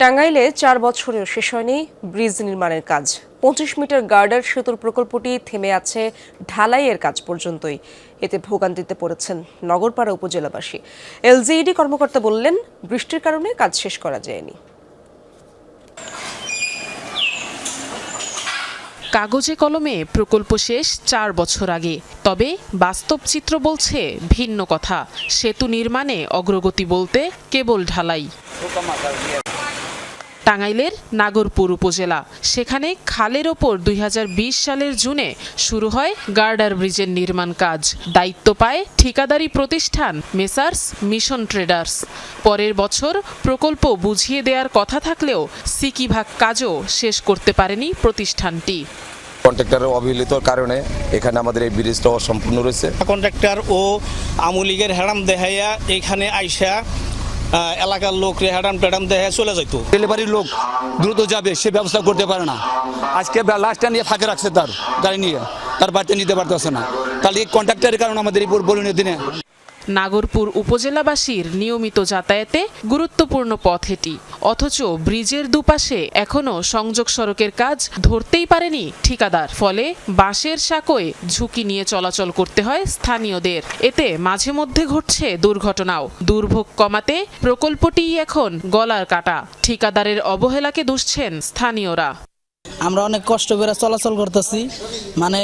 টাঙ্গাইলে চার বছরেও শেষ হয়নি ব্রিজ নির্মাণের কাজ। পঁচিশ মিটার গার্ডার সেতুর প্রকল্পটি থেমে আছে ঢালাইয়ের কাজ পর্যন্তই। এতে ভোগান্তিতে পড়েছেন নগরপাড়া উপজেলাবাসী। এলজিইডি কর্মকর্তা বললেন, বৃষ্টির কারণে কাজ শেষ করা যায়নি। কাগজে কলমে প্রকল্প শেষ চার বছর আগে। তবে বাস্তব চিত্র বলছে ভিন্ন কথা। সেতু নির্মাণে অগ্রগতি বলতে কেবল ঢালাই। টাঙ্গাইলের নাগরপুর উপজেলা। সেখানে খালের ওপর দুই হাজার বিশ সালের জুনে শুরু হয় গার্ডার ব্রিজের নির্মাণ কাজ। দায়িত্ব পায় ঠিকাদারি প্রতিষ্ঠান মেসার্স মিশন ট্রেডার্স। পরের বছর প্রকল্প বুঝিয়ে দেওয়ার কথা থাকলেও সিকিভাগ কাজও শেষ করতে পারেনি প্রতিষ্ঠানটি। কন্ট্রাক্টরের অবহেলিতর কারণে এখানে আমাদের এই ব্রিজটা অসম্পূর্ণ রয়েছে। কন্ট্রাক্টর ও আমুলিগের হ্যাডাম দেহাইয়া এখানে আইসা এলাকার লোক হ্যাডাম ট্যাডাম দেখে চলে যাইতো। ডেলিভারির লোক দ্রুত যাবে, সে ব্যবস্থা করতে পারে না। আজকে লাস্টটা নিয়ে ফাঁকে রাখছে তার, গাড়ি নিয়ে। তার বাড়িতে নিতে পারতেছে না। তাহলে এই কন্ট্রাক্টারের কারণে আমাদের এই বলুন দিনে নাগরপুর উপজেলাবাসীর নিয়মিত যাতায়াতে গুরুত্বপূর্ণ পথ এটি। অথচ ব্রিজের দুপাশে এখনও সংযোগ সড়কের কাজ ধরতেই পারেনি ঠিকাদার। ফলে বাঁশের সাঁকোয় ঝুঁকি নিয়ে চলাচল করতে হয় স্থানীয়দের। এতে মাঝে মধ্যে ঘটছে দুর্ঘটনাও। দুর্ভোগ কমাতে প্রকল্পটিই এখন গলার কাটা। ঠিকাদারের অবহেলাকে দুষছেন স্থানীয়রা। আমরা অনেক কষ্ট করে চলাচল করতেছি। মানে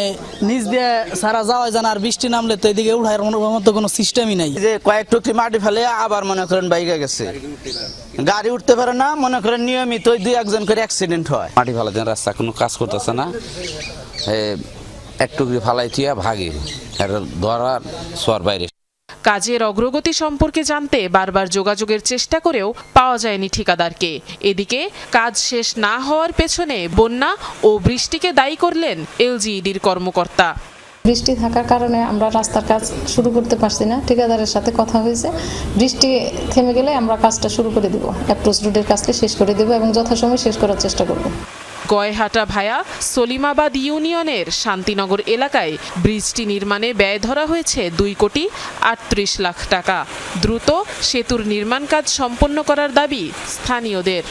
নিজ দিয়ে সারা যাওয়া যায় না আর বৃষ্টি নামলে তো এদিকে উঠার মতো কোনো সিস্টেমই নাই। যে কয়েক টুকরি মাটি ফেলে আবার মনে করেন বাইকে গেছে। গাড়ি উঠতে পারে না মনে করেন নিয়মিত ওই দুই একজন করে অ্যাক্সিডেন্ট হয়। মাটি ফালাইতেন রাস্তা কোনো কাজ করতেছে না। এ, টুকরি ফালাই থিয়া ভাগে। আর ধরার সোয়ার বাইরে। কাজের অগ্রগতি সম্পর্কে জানতে বারবার যোগাযোগের চেষ্টা করেও পাওয়া যায়নি ঠিকাদারকে। এদিকে, কাজ শেষ না হওয়ার পেছনে বন্যা ও বৃষ্টিকে দায়ী করলেন এলজিইডির কর্মকর্তা। বৃষ্টি থাকার কারণে আমরা রাস্তার কাজ শুরু করতে পারছি না। ঠিকাদারের সাথে কথা হয়েছে। বৃষ্টি থেমে গেলে আমরা কাজটা শুরু করে দেব। অ্যাপ্রোচ রোডের কাজটা শেষ করে দেব এবং যথাসময়ে শেষ করার চেষ্টা করব। গয়হাটা ভায়া সলিমাবাদ ইউনিয়নের শান্তিনগর এলাকায় ব্রিজটি নির্মাণে ব্যয় ধরা হয়েছে দুই কোটি আটত্রিশ লাখ টাকা। দ্রুত সেতুর নির্মাণ কাজ সম্পন্ন করার দাবি স্থানীয়দের।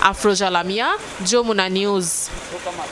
আফরোজা লামিয়া, যমুনা নিউজ।